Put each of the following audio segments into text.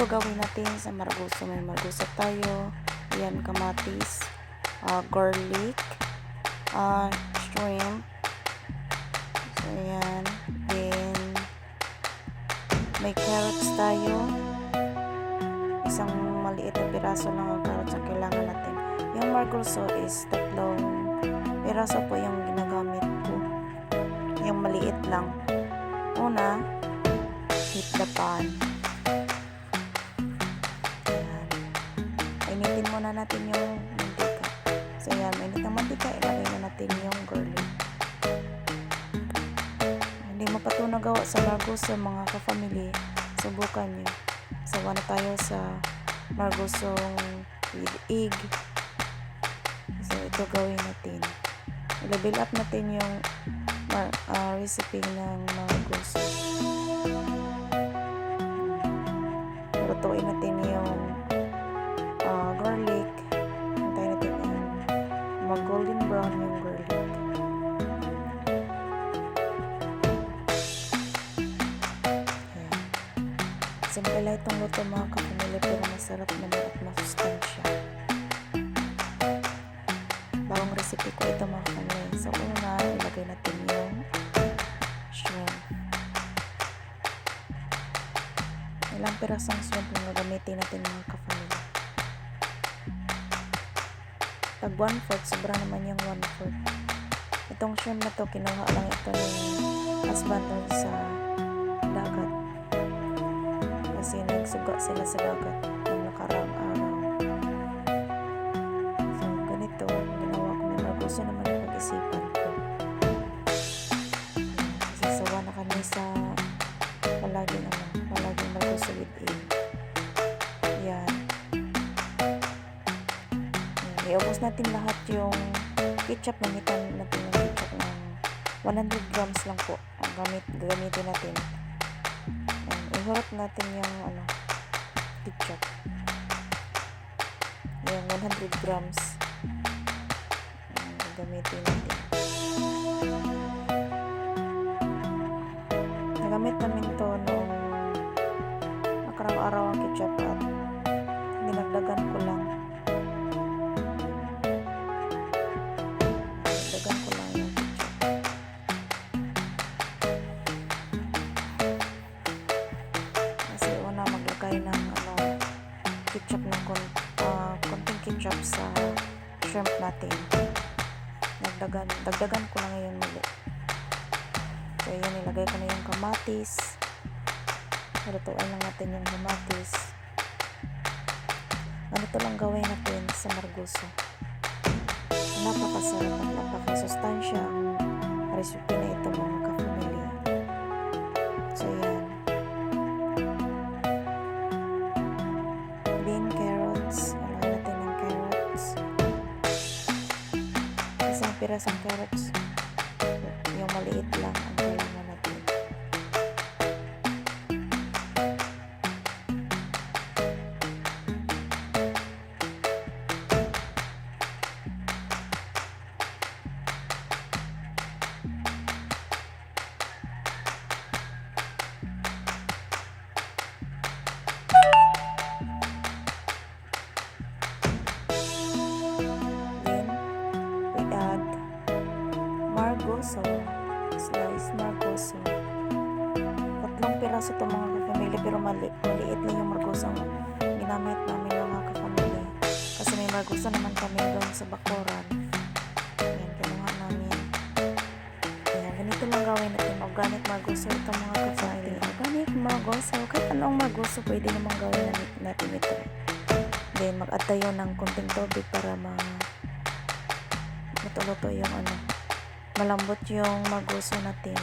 ito gawin natin sa marguso. May marguso tayo. Ayan, kamatis, ah, garlic, ah, shrimp. So, ayan. Then, may carrots tayo. Isang maliit na piraso lang ang carrots ang kailangan natin. Yung marguso is tatlong piraso po yung ginagamit ko. Yung maliit lang. Una, heat the pan. Muna natin yung mantika. So, ayan, mainit ang mantika, ilagay na natin yung garlic. Hindi mo pa ito nagawa sa margoso mga ka-family. Subukan nyo. Sawa na tayo sa margosong with egg. So, ito gawin natin. I-level up natin yung ah, recipe ng margoso. Lang itong luto mga kapamilya pero masarap naman at masustansya. Bagong recipe ko ito mga kapamilya. So una, ilagay natin yung shrimp. Ilang pirasong shrimp yung gagamitin natin mga kapamilya. Pag 1-4, sobra naman yung 1-4. Itong shrimp na to, kinuha lang ito ng husband sa nagsuga sila sa dagat nung nakaraang araw. So, ganito, ginawa ko. May marguso naman ang pag-isipan ko. Kasi sawa na kami sa palaging ano, palaging marguso with egg. Yan. Yan. Iubos natin lahat yung ketchup. Namitan natin yung ketchup ng 100 grams lang po. Ang gamit, gagamitin natin. Ihurot natin yung ano, ketchup. Yung 100 grams. Yan, gagamitin natin. Nagamit namin to noong nakarang araw ang ketchup at dinagdagan ko lang. Natin. Dagdagan, ko lang ngayon muli. So yun, nilagay ko na yung kamatis. Halutuin lang natin yung kamatis. Ganito lang gawin natin sa marguso. Napakasarap at napakasustansya recipe na Isang pirasong carrots. Yung maliit lang margoso. Slice margoso. Tatlong piraso ito mga kapamilya pero mali, maliit lang yung margoso ang ginamit namin mga kapamilya. Kasi may margoso naman kami doon sa bakuran. Ayan, kinuha namin. Ayan, ganito lang gawin natin. Organic margoso ito mga kapamilya. Organic margoso. Kahit anong margoso pwede namang gawin natin, ito. Then, mag-add tayo ng konting tubig para ma luto-luto yung ano. Malambot yung maguso natin.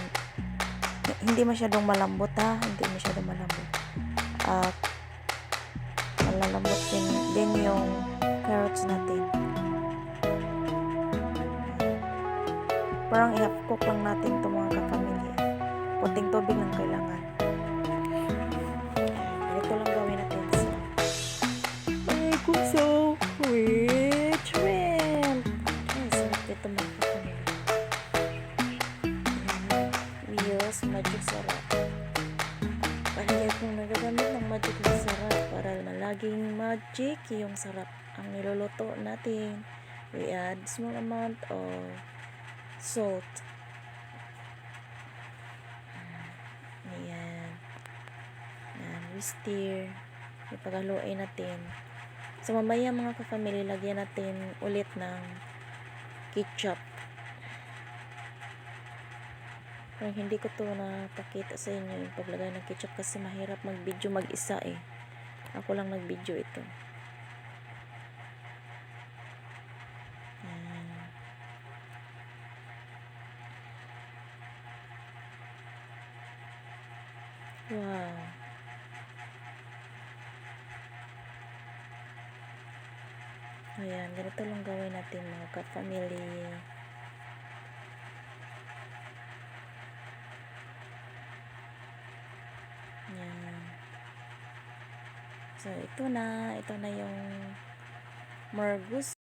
Hindi masyadong malambot ha. Hindi masyadong malambot. At malalambot din, din yung carrots natin. Parang i-half cook lang natin ito mga kapamilya. Kunting tubig lang kailangan. Sarap. Kaya kung nagagamit ng magic na sarap, laging magic yung sarap ang niluluto natin. We add small amount of salt. Ayan. Ayan, we stir. Ipaghaluin natin. So, mamaya mga ka-family, lagyan natin ulit ng ketchup. Parang hindi ko to napakita sa inyo yung paglagay ng ketchup kasi mahirap mag-video mag-isa eh. Ako lang nag-video ito. Wow. Ayan, ganito lang gawin natin mga ka-family. So, ito na. Ito na yung Margus